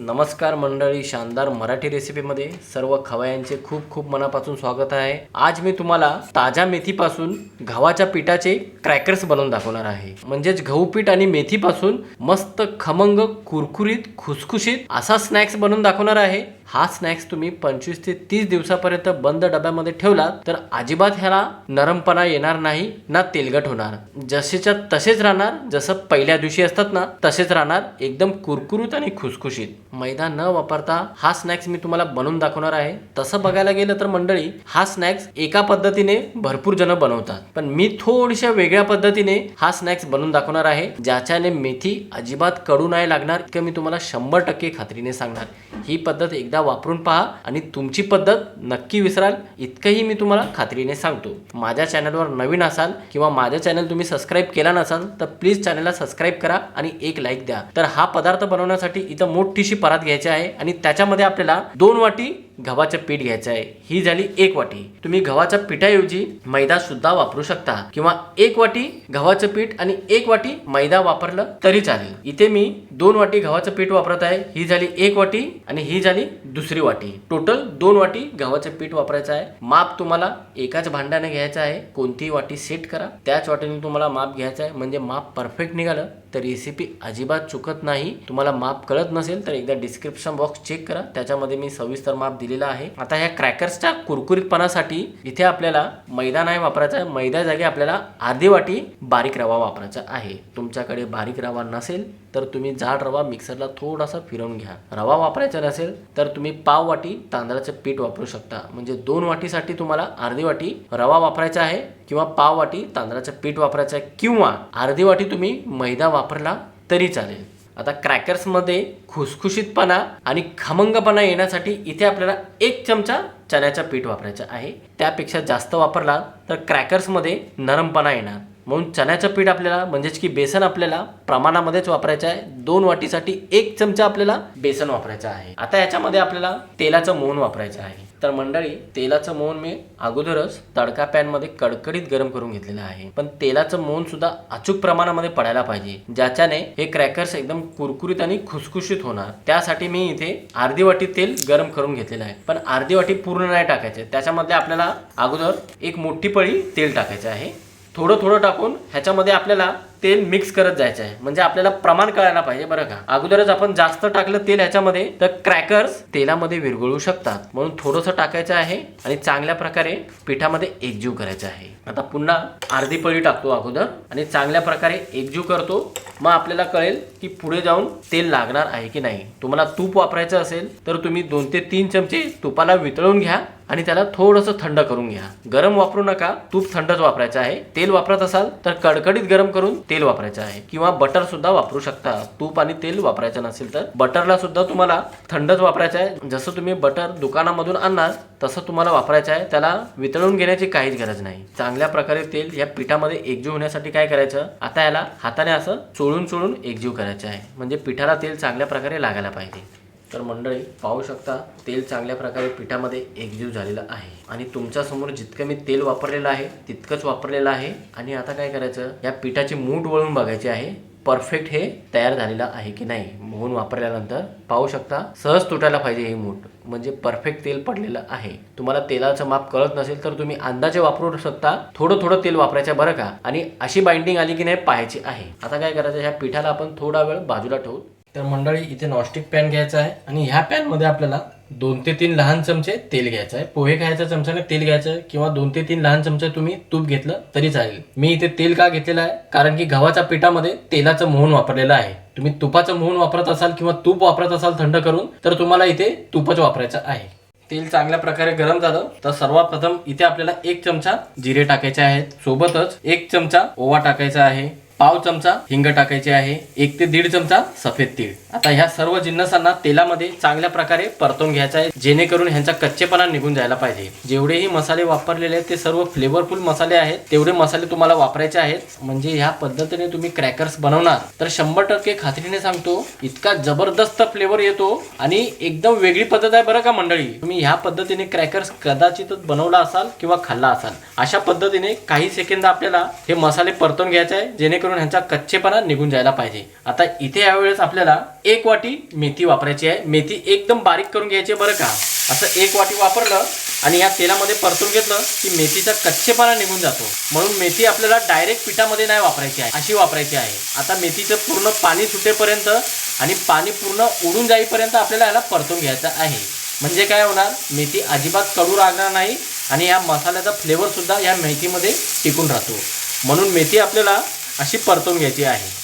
नमस्कार मंडळी शानदार मराठी रेसिपीमध्ये सर्व खवयांचे खूप खूप मनापासून स्वागत आहे. आज मी तुम्हाला ताज्या मेथीपासून गव्हाच्या पिठाचे क्रॅकर्स बनवून दाखवणार आहे. म्हणजेच गहू पीठ आणि मेथीपासून मस्त खमंग कुरकुरीत खुसखुशीत असा स्नॅक्स बनवून दाखवणार आहे. हा स्नॅक्स तुम्ही पंचवीस ते तीस दिवसापर्यंत बंद डब्यामध्ये ठेवला तर अजिबात ह्याला नरमपणा येणार नाही ना तेलगट होणार. जसेच्या तसेच राहणार जसं पहिल्या दिवशी असतात ना तसेच राहणार एकदम कुरकुरीत आणि खुसखुशीत. मैदा न वापरता हा स्नॅक्स मी तुम्हाला बनवून दाखवणार आहे. तसं बघायला गेलं तर मंडळी हा स्नॅक्स एका पद्धतीने भरपूर जण बनवतात. पण मी थोडीशा वेगळ्या पद्धतीने हा स्नॅक्स बनवून दाखवणार आहे ज्याच्याने मेथी अजिबात कडू नाही लागणार इतकं मी तुम्हाला शंभर टक्के खात्रीने सांगणार. ही पद्धत एकदा वापरून पहा आणि तुमची पद्धत नक्की विसराल. इतकंही मी तुम्हाला खात्रीने सांगतो. माझ्या चॅनलवर नवीन असाल किंवा माझ्या चॅनल तुम्ही सबस्क्राईब केला नसाल तर प्लीज चॅनलला सबस्क्राईब करा आणि एक लाईक द्या. तर हा पदार्थ बनवण्यासाठी इथं मोठीशी परात घ्यायची आहे आणि त्याच्यामध्ये आपल्याला दोन वाटी गव्हाचं पीठ घ्यायचं आहे. ही झाली एक वाटी. तुम्ही गव्हाच्या पिठाऐवजी मैदा सुद्धा वापरू शकता. किंवा एक वाटी गव्हाचं पीठ आणि एक वाटी मैदा वापरलं तरी चालेल. इथे मी दोन वाटी गव्हाचं पीठ वापरत आहे. ही झाली एक वाटी आणि ही झाली दुसरी वाटी. टोटल दोन वाटी गव्हाचं पीठ वापरायचं आहे. माप तुम्हाला एकाच भांड्याने घ्यायचं आहे. कोणतीही वाटी सेट करा. त्याच वाटीने तुम्हाला माप घ्यायचं आहे. म्हणजे माप परफेक्ट निघालं. तर रेसिपी अजिबात चुकत नाही. तुम्हाला माप कळत नसेल तर एकदा डिस्क्रिप्शन बॉक्स चेक करा. त्याच्यामध्ये मी सविस्तर माप दिलेला आहे. आता ह्या क्रॅकर्सच्या कुरकुरीतपणासाठी इथे आपल्याला मैदा नाही वापरायचा. आहे मैदा जागी आपल्याला अर्धी वाटी बारीक रवा वापरायचा आहे. तुमच्याकडे बारीक रवा नसेल तर तुम्ही जाड रवा मिक्सरला थोडासा फिरवून घ्या. रवा वापरायचा नसेल तर तुम्ही पाव वाटी तांदळाचं पीठ वापरू शकता. म्हणजे दोन वाटीसाठी तुम्हाला अर्धी वाटी रवा वापरायचा आहे. किंवा पाव वाटी तांदळाचं पीठ वापरायचं आहे किंवा अर्धी वाटी तुम्ही मैदा वापरला तरी चालेल. आता क्रॅकर्समध्ये खुसखुशीतपणा आणि खमंगपणा येण्यासाठी इथे आपल्याला एक चमचा चण्याचं पीठ वापरायचं आहे. त्यापेक्षा जास्त वापरला तर क्रॅकर्समध्ये नरमपणा येणार. म्हणून चण्याचं पीठ आपल्याला म्हणजेच की बेसन आपल्याला प्रमाणामध्येच वापरायचं आहे. दोन वाटीसाठी एक चमचा आपल्याला बेसन वापरायचं आहे. आता याच्यामध्ये आपल्याला तेलाचं मोहन वापरायचं आहे. तर मंडळी तेलाचं मोहन मी अगोदरच तडका पॅनमध्ये कडकडीत गरम करून घेतलेलं आहे. पण तेलाचं मोहन सुद्धा अचूक प्रमाणामध्ये पडायला पाहिजे ज्याच्याने हे क्रॅकर्स एकदम कुरकुरीत आणि खुसखुशीत होणार. त्यासाठी मी इथे अर्धी वाटी तेल गरम करून घेतलेलं आहे. पण अर्धी वाटी पूर्ण नाही टाकायचे. त्याच्यामध्ये आपल्याला अगोदर एक मोठी पळी तेल टाकायचं आहे. थोडं थोडं टाकून ह्याच्यामध्ये आपल्याला तेल मिक्स करत जायचं आहे. म्हणजे आपल्याला प्रमाण कळायला पाहिजे बरं का. अगोदरच आपण जास्त टाकलं तेल ह्याच्यामध्ये तर क्रॅकर्स तेलामध्ये विरघळू शकतात. म्हणून थोडंसं टाकायचं आहे आणि चांगल्या प्रकारे पिठामध्ये एकजीव करायचं आहे. आता पुन्हा अर्धी पळी टाकतो अगोदर आणि चांगल्या प्रकारे एकजीव करतो. मग आपल्याला कळेल की पुढे जाऊन तेल लागणार आहे की नाही. तुम्हाला तूप वापरायचं असेल तर तुम्ही दोन ते तीन चमचे तुपाला वितळून घ्या. आणि त्याला थोडंसं थंड करून घ्या. गरम वापरू नका. तूप थंडच वापरायचं आहे. तेल वापरत असाल तर कडकडीत गरम करून तेल वापरायचं आहे. किंवा बटर सुद्धा वापरू शकता. तूप आणि तेल वापरायचं नसेल तर बटरला सुद्धा तुम्हाला थंडच वापरायचं आहे. जसं तुम्ही बटर दुकानामधून आणणार तसं तुम्हाला वापरायचं आहे. त्याला वितळून घेण्याची काहीच गरज नाही. चांगल्या प्रकारे तेल या पिठामध्ये एकजीव होण्यासाठी काय करायचं? आता याला हाताने असं चोळून चोळून एकजीव करायचं आहे. म्हणजे पिठाला तेल चांगल्या प्रकारे लागायला पाहिजे. तर मंडळी पाहू शकता तेल चांगल्या प्रकारे पिठामध्ये एकजीव झालेलं आहे. आणि तुमच्यासमोर जितकं मी तेल वापरलेलं आहे तितकंच वापरलेलं आहे. आणि आता काय करायचं या पिठाची मूठ वळून बघायची आहे परफेक्ट हे तयार झालेलं आहे की नाही मोहन वापरल्यानंतर पाहू शकता सहज तुटायला पाहिजे हे मूठ. म्हणजे परफेक्ट तेल पडलेलं आहे. तुम्हाला तेलाचं माप कळत नसेल तर तुम्ही अंदाजे वापरू शकता थोडं थोडं तेल वापरायचं बरं का? आणि अशी बाइंडिंग आली की नाही पाहायची आहे. आता काय करायचं ह्या पिठाला आपण थोडा वेळ बाजूला ठेवू तर मंडळी इथे नॉनस्टिक पॅन घ्यायचा आहे आणि ह्या पॅनमध्ये आपल्याला दोन ते तीन लहान चमचे तेल घ्यायचं आहे. पोहे खायच्या चमच्याने तेल घ्यायचं आहे किंवा दोन ते तीन लहान चमचे तुम्ही तूप घेतलं तरी चालेल. मी इथे तेल का घेतलेलं आहे? कारण की गव्हाच्या पिठामध्ये तेलाचं मोहन वापरलेलं आहे. तुम्ही तुपाचं मोहन वापरत असाल किंवा तूप वापरत असाल थंड करून तर तुम्हाला इथे तुपच वापरायचं आहे. तेल चांगल्या प्रकारे गरम झालं तर सर्वप्रथम इथे आपल्याला एक चमचा जिरे टाकायचे आहेत. सोबतच एक चमचा ओवा टाकायचा आहे. पाव चमचा हिंग टाकायचे आहे एक ते दीड चमचा सफेद तीळ. आता ह्या सर्व जिन्नसांना तेलामध्ये चांगल्या प्रकारे परतून घ्यायचं आहे जेणेकरून ह्यांचा कच्चेपणा निघून जायला पाहिजे. जेवढेही मसाले वापरलेले आहेत ते सर्व फ्लेवरफुल मसाले आहेत तेवढे मसाले तुम्हाला वापरायचे आहेत. म्हणजे ह्या पद्धतीने तुम्ही क्रॅकर्स बनवणार. तर शंभर टक्के खात्रीने सांगतो इतका जबरदस्त फ्लेवर येतो आणि एकदम वेगळी पद्धत आहे बरं का मंडळी. तुम्ही ह्या पद्धतीने क्रॅकर्स कदाचितच बनवला असाल किंवा खाल्ला असाल अशा पद्धतीने काही सेकंद आपल्याला हे मसाले परतून घ्यायचे आहे जेणेकरून जेणेकरून ह्यांचा कच्चेपणा निघून जायला पाहिजे. आता इथे यावेळेस आपल्याला एक वाटी मेथी वापरायची आहे. मेथी एकदम बारीक करून घ्यायची बरं का? असं एक वाटी वापरलं आणि या तेलामध्ये परतून घेतलं की मेथीचा कच्चेपणा निघून जातो. म्हणून मेथी आपल्याला डायरेक्ट पिठामध्ये नाही वापरायची आहे. अशी वापरायची आहे. आता मेथीचं पूर्ण पाणी सुटेपर्यंत आणि पाणी पूर्ण उडून जाईपर्यंत आपल्याला याला परतून घ्यायचं आहे. म्हणजे काय होणार? मेथी अजिबात कडू लागणार नाही आणि या मसाल्याचा फ्लेवर सुद्धा या मेथीमध्ये टिकून राहतो. म्हणून मेथी आपल्याला अशी परतून घ्यायची आहे.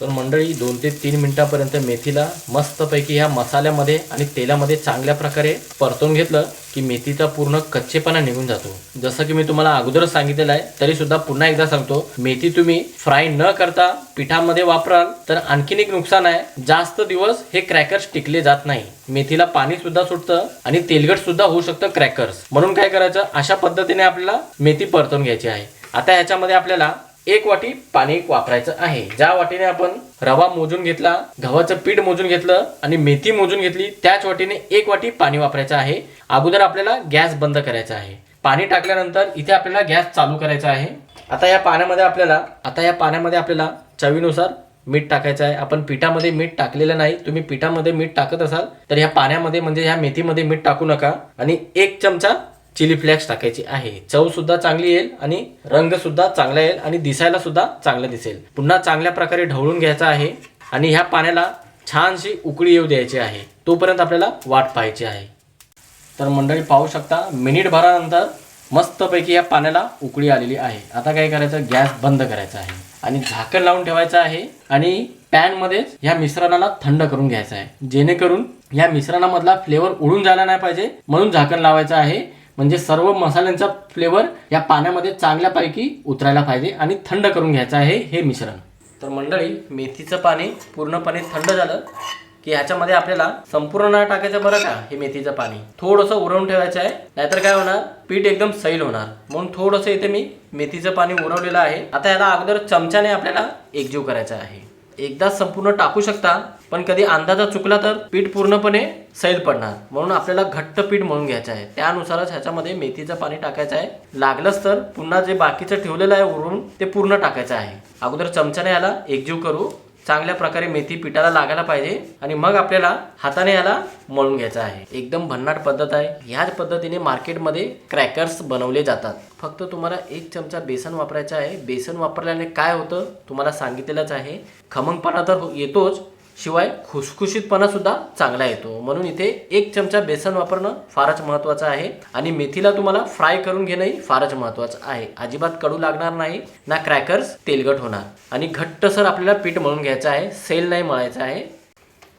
तर मंडळी दोन ते तीन मिनटापर्यंत मेथीला मस्तपैकी ह्या मसाल्यामध्ये आणि तेलामध्ये चांगल्या प्रकारे परतून घेतलं की मेथीचा पूर्ण कच्चेपणा निघून जातो. जसं की मी तुम्हाला अगोदरच सांगितलेलं आहे तरी सुद्धा पुन्हा एकदा सांगतो मेथी तुम्ही फ्राय न करता पिठामध्ये वापराल तर आणखीन एक नुकसान आहे जास्त दिवस हे क्रॅकर्स टिकले जात नाही. मेथीला पाणी सुद्धा सुटतं आणि तेलगट सुद्धा होऊ शकतं क्रॅकर्स. म्हणून काय करायचं अशा पद्धतीने आपल्याला मेथी परतून घ्यायची आहे. आता ह्याच्यामध्ये आपल्याला एक वाटी पाणी वापरायचं आहे. ज्या वाटीने आपण रवा मोजून घेतला गव्हाचं पीठ मोजून घेतलं आणि मेथी मोजून घेतली त्याच वाटीने एक वाटी पाणी वापरायचं आहे. अगोदर आपल्याला गॅस बंद करायचा आहे. पाणी टाकल्यानंतर इथे आपल्याला गॅस चालू करायचा आहे. आता या पाण्यामध्ये आपल्याला आता या पाण्यामध्ये आपल्याला चवीनुसार मीठ टाकायचं आहे. आपण पिठामध्ये मीठ टाकलेलं नाही. तुम्ही पिठामध्ये मीठ टाकत असाल तर या पाण्यामध्ये म्हणजे ह्या मेथीमध्ये मीठ टाकू नका. आणि एक चमचा चिली फ्लेक्स टाकायची आहे. चव सुद्धा चांगली येईल आणि रंग सुद्धा चांगला येईल आणि दिसायला सुद्धा चांगलं दिसेल. पुन्हा चांगल्या प्रकारे ढवळून घ्यायचा आहे आणि ह्या पाण्याला छानशी उकळी येऊ द्यायची आहे. तोपर्यंत आपल्याला वाट पाहायची आहे. तर मंडळी पाहू शकता मिनिट भरानंतर मस्तपैकी या पाण्याला उकळी आलेली आहे. आता काय करायचं? गॅस बंद करायचा आहे. आणि झाकण लावून ठेवायचं आहे आणि पॅनमध्येच ह्या मिश्रणाला थंड करून घ्यायचं आहे. जेणेकरून या मिश्रणामधला फ्लेवर उडून जायला नाही पाहिजे. म्हणून झाकण लावायचं आहे. म्हणजे सर्व मसाल्यांचा फ्लेवर या पाण्यामध्ये चांगल्यापैकी उतरायला पाहिजे आणि थंड करून घ्यायचं आहे हे मिश्रण. तर मंडळी मेथीचं पाणी पूर्णपणे थंड झालं की ह्याच्यामध्ये आपल्याला संपूर्ण नाही टाकायचं बरं का हे मेथीचं पाणी. थोडंसं उरवून ठेवायचं आहे नाहीतर काय होणार? पीठ एकदम सैल होणार. म्हणून थोडंसं इथे मी मेथीचं पाणी उरवलेलं आहे. आता याला अगोदर चमच्याने आपल्याला एकजीव करायचा आहे. एकदा संपूर्ण टाकू शकता पण कधी अंदाजा चुकला तर पीठ पूर्णपणे सैल पडणार. म्हणून आपल्याला घट्ट पीठ म्हणून घ्यायचं आहे. त्यानुसारच ह्याच्यामध्ये मेथीचं पाणी टाकायचं आहे. लागलंच तर पुन्हा जे बाकीचं ठेवलेलं आहे उरून ते पूर्ण टाकायचं आहे. अगोदर चमच्याने याला एकजीव करू. चांगल्या प्रकारे मेथी पिठाला लागायला पाहिजे आणि मग आपल्याला हाताने याला मळून घ्यायचं आहे. एकदम भन्नाट पद्धत आहे. ह्याच पद्धतीने मार्केटमध्ये क्रॅकर्स बनवले जातात. फक्त तुम्हाला एक चमचा बेसन वापरायचं आहे. बेसन वापरल्याने काय होतं? तुम्हाला सांगितलेलंच आहे. खमंगपणा तर हो- येतोच शिवाय खुसखुशीतपणासुद्धा चांगला येतो. म्हणून इथे एक चमचा बेसन वापरणं फारच महत्त्वाचं आहे. आणि मेथीला तुम्हाला फ्राय करून घेणंही फारच महत्त्वाचं आहे. अजिबात कडू लागणार नाही ना क्रॅकर्स तेलगट होणार. आणि घट्टसर आपल्याला पीठ मळून घ्यायचं आहे सेल नाही मळायचं आहे.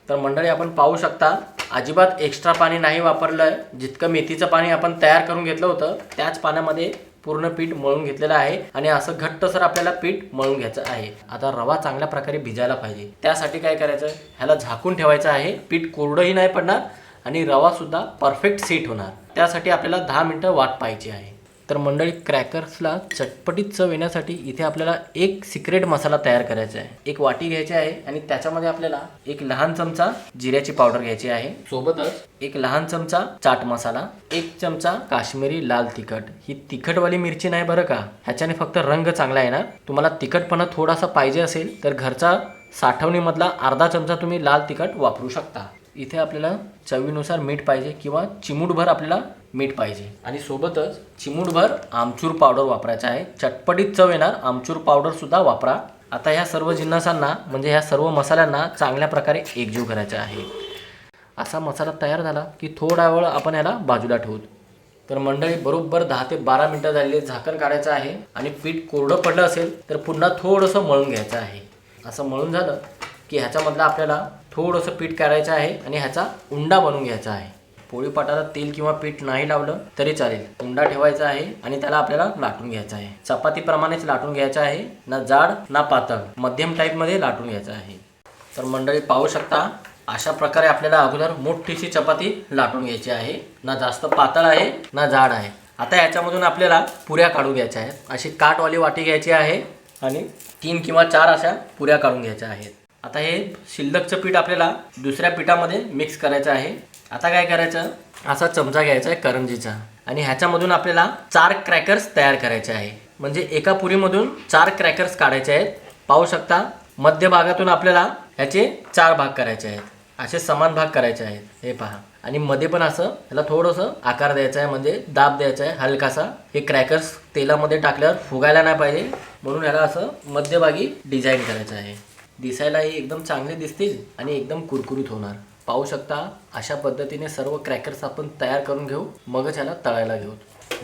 तर मंडळी आपण पाहू शकता अजिबात एक्स्ट्रा पाणी नाही वापरलं आहे जितकं मेथीचं पाणी आपण तयार करून घेतलं होतं त्याच पाण्यामध्ये पूर्ण पीठ मळून घेतलेलं आहे आणि असं घट्टसर आपल्याला पीठ मळून घ्यायचं आहे. आता रवा चांगल्या प्रकारे भिजायला पाहिजे. त्यासाठी काय करायचं? ह्याला झाकून ठेवायचं आहे. पीठ कोरडंही नाही पडणार आणि रवा सुद्धा परफेक्ट सीट होणार. त्यासाठी आपल्याला दहा मिनटं वाट पाहायची आहे. तर मंडळी क्रॅकर्सला चटपटीत चव येण्यासाठी इथे आपल्याला एक सिक्रेट मसाला तयार करायचा आहे. एक वाटी घ्यायची आहे आणि त्याच्यामध्ये आपल्याला एक लहान चमचा जिऱ्याची पावडर घ्यायची आहे. सोबतच एक लहान चमचा चाट मसाला एक चमचा काश्मीरी लाल तिखट. ही तिखटवाली मिरची नाही बरं का? ह्याच्याने फक्त रंग चांगला येणार तुम्हाला तिखटपणा थोडासा पाहिजे असेल तर घरचा साठवणीमधला अर्धा चमचा तुम्ही लाल तिखट वापरू शकता. इथे आपल्याला चवीनुसार मीठ पाहिजे किंवा चिमूटभर आपल्याला मीठ पाहिजे. आणि सोबतच चिमूटभर आमचूर पावडर वापरायचा आहे. चटपटीत चव येणार आमचूर पावडरसुद्धा वापरा. आता ह्या सर्व जिन्नसांना म्हणजे ह्या सर्व मसाल्यांना चांगल्या प्रकारे एकजीव करायचा आहे. असा मसाला तयार झाला की थोडा वेळ आपण याला बाजूला ठेवू. तर मंडळी बरोबर दहा ते बारा मिनटं झालेले झाकण काढायचं आहे. आणि पीठ कोरडं पडलं असेल तर पुन्हा थोडंसं मळून घ्यायचं आहे. असं मळून झालं की ह्याच्यामधला आपल्याला थोडंसं पीठ काढायचं आहे आणि ह्याचा उंडा बनवून घ्यायचा आहे. पोळीपाटाला तेल किंवा पीठ नाही लावलं तरी चालेल. उंडा ठेवायचा आहे आणि त्याला आपल्याला लाटून घ्यायचा आहे. चपातीप्रमाणेच लाटून घ्यायचा आहे. ना जाड ना पातळ. मध्यम टाईपमध्ये लाटून घ्यायचा आहे. तर मंडळी पाहू शकता अशा प्रकारे आपल्याला अगोदर मोठीशी चपाती लाटून घ्यायची आहे. ना जास्त पातळ आहे ना जाड आहे. आता याच्यामधून आपल्याला पुऱ्या काढून घ्यायच्या आहेत. अशी काटवाली वाटी घ्यायची आहे आणि तीन किंवा चार अशा पुऱ्या काढून घ्यायच्या आहेत. आता हे शिल्लकचं पीठ आपल्याला दुसऱ्या पिठामध्ये मिक्स करायचं आहे. आता काय करायचं? असा चमचा घ्यायचा आहे करंजीचा. आणि ह्याच्यामधून आपल्याला चार क्रॅकर्स तयार करायचे आहे. म्हणजे एका पुरीमधून चार क्रॅकर्स काढायचे आहेत. पाहू शकता मध्य भागातून आपल्याला ह्याचे चार भाग करायचे आहेत. असे समान भाग करायचे आहेत. हे पहा. आणि मध्ये पण असं ह्याला थोडंसं आकार द्यायचा आहे म्हणजे दाब द्यायचा आहे हलकासा. हे क्रॅकर्स तेलामध्ये टाकल्यावर फुगायला नाही पाहिजे. म्हणून ह्याला असं मध्यभागी डिझाईन करायचं आहे. दिसायलाही एकदम चांगले दिसतील आणि एकदम कुरकुरीत होणार. पाहू शकता अशा पद्धतीने सर्व क्रॅकर्स आपण तयार करून घेऊ मगच याला तळायला घेऊ.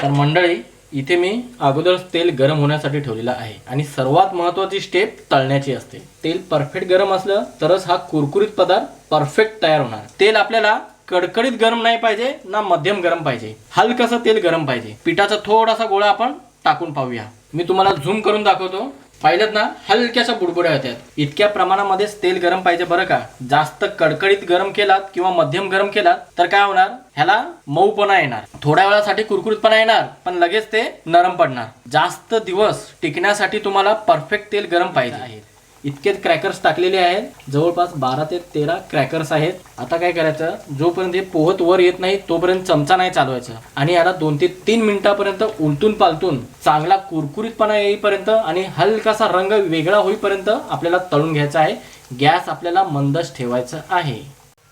तर मंडळी इथे मी अगोदर तेल गरम होण्यासाठी ठेवलेलं आहे आणि सर्वात महत्त्वाची स्टेप तळण्याची असते. तेल परफेक्ट गरम असलं तरच हा कुरकुरीत पदार्थ परफेक्ट तयार होणार. तेल आपल्याला कडकडीत गरम नाही पाहिजे ना मध्यम गरम पाहिजे. हलकसं तेल गरम पाहिजे. पिठाचा थोडासा गोळा आपण टाकून पाहूया. मी तुम्हाला झूम करून दाखवतो. पाहिलं ना हलक्याशा बुडबुड्या होत्यात इतक्या प्रमाणामध्येच तेल गरम पाहिजे बरं का? जास्त कडकडीत गरम केलात किंवा मध्यम गरम केलात तर काय होणार? ह्याला मऊपणा येणार. थोड्या वेळासाठी कुरकुरीतपणा येणार पण लगेच ते नरम पडणार. जास्त दिवस टिकण्यासाठी तुम्हाला परफेक्ट तेल गरम पाहिजे. आहे इतकेच क्रॅकर्स टाकलेले आहेत. जवळपास बारा ते तेरा क्रॅकर्स आहेत. आता काय करायचं? जोपर्यंत हे पोहत वर येत नाही तोपर्यंत चमचा नाही चालवायचा. आणि याला दोन ते तीन मिनिटापर्यंत उलटून पालटून चांगला कुरकुरीतपणा येईपर्यंत आणि हलकासा रंग वेगळा होईपर्यंत आपल्याला तळून घ्यायचा आहे. गॅस आपल्याला मंदच ठेवायचं आहे.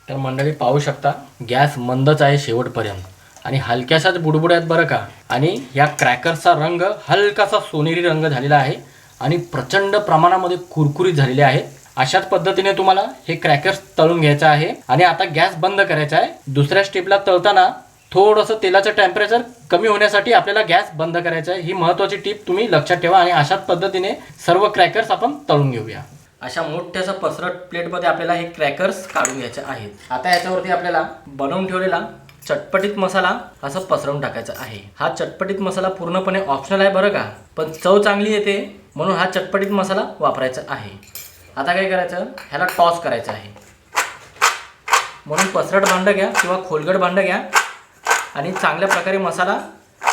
तर मंडळी पाहू शकता गॅस मंदच आहे शेवटपर्यंत. आणि हलक्याशाच बुडबुड आहेत बरं का? आणि या क्रॅकर्सचा रंग हलकासा सोनेरी रंग झालेला आहे. आणि प्रचंड प्रमाणामध्ये कुरकुरीत झालेले आहे. अशाच पद्धतीने तुम्हाला हे क्रॅकर्स तळून घ्यायचं आहे. आणि आता गॅस बंद करायचा आहे. दुसऱ्या स्टेपला तळताना थोडंसं तेलाचं टेम्परेचर कमी होण्यासाठी आपल्याला गॅस बंद करायचा आहे. ही महत्त्वाची टीप तुम्ही लक्षात ठेवा आणि अशाच पद्धतीने सर्व क्रॅकर्स आपण तळून घेऊया. अशा मोठ्याशा पसरट प्लेटमध्ये आपल्याला हे क्रॅकर्स काढून घ्यायचे आहेत. आता याच्यावरती आपल्याला बनवून ठेवलेला चटपटीत मसाला असं पसरवून टाकायचा आहे. हा चटपटीत मसाला पूर्णपणे ऑप्शनल आहे बरं का? पण चव चांगली येते. म्हणून हा चटपटीत मसाला वापरायचा आहे. आता काय करायचं? ह्याला टॉस करायचं आहे. म्हणून पसरट भांडं घ्या किंवा खोलगट भांडं घ्या आणि चांगल्या प्रकारे मसाला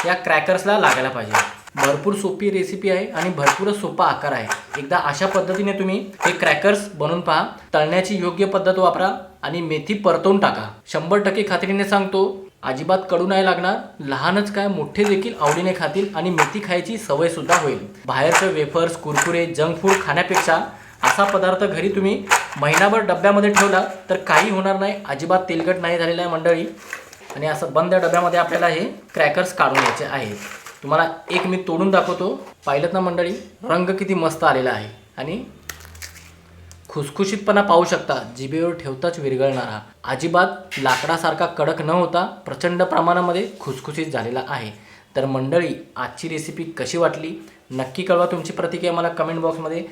या क्रॅकर्सला लागायला पाहिजे. भरपूर सोपी रेसिपी आहे आणि भरपूरच सोपा आकार आहे. एकदा अशा पद्धतीने तुम्ही हे क्रॅकर्स बनवून पहा. तळण्याची योग्य पद्धत वापरा आणि मेथी परतवून टाका. शंभर टक्के खात्रीने सांगतो अजिबात कडू नाही लागणार. लहानच काय मोठे देखील आवडीने खातील आणि मेथी खायची सवय सुद्धा होईल. बाहेरचं वेफर्स कुरकुरे जंक फूड खाण्यापेक्षा असा पदार्थ घरी तुम्ही महिनाभर डब्यामध्ये ठेवला तर काही होणार नाही. अजिबात तेलकट नाही झालेलं आहे मंडळी. आणि असं बंद डब्यामध्ये आपल्याला हे क्रॅकर्स काढून घ्यायचे आहेत. तुम्हाला एक मी तोडून दाखवतो. पाहिलं ना मंडळी रंग किती मस्त आलेला आहे. आणि खुसखुशीतपणा पाहू शकता. जिभेवर ठेवताच विरघळणारा. अजिबात लाकडासारखा कडक न होता प्रचंड प्रमाणामध्ये खुसखुशीत झालेला आहे. तर मंडळी आजची रेसिपी कशी वाटली? नक्की कळवा तुमची प्रतिक्रिया मला कमेंट बॉक्समध्ये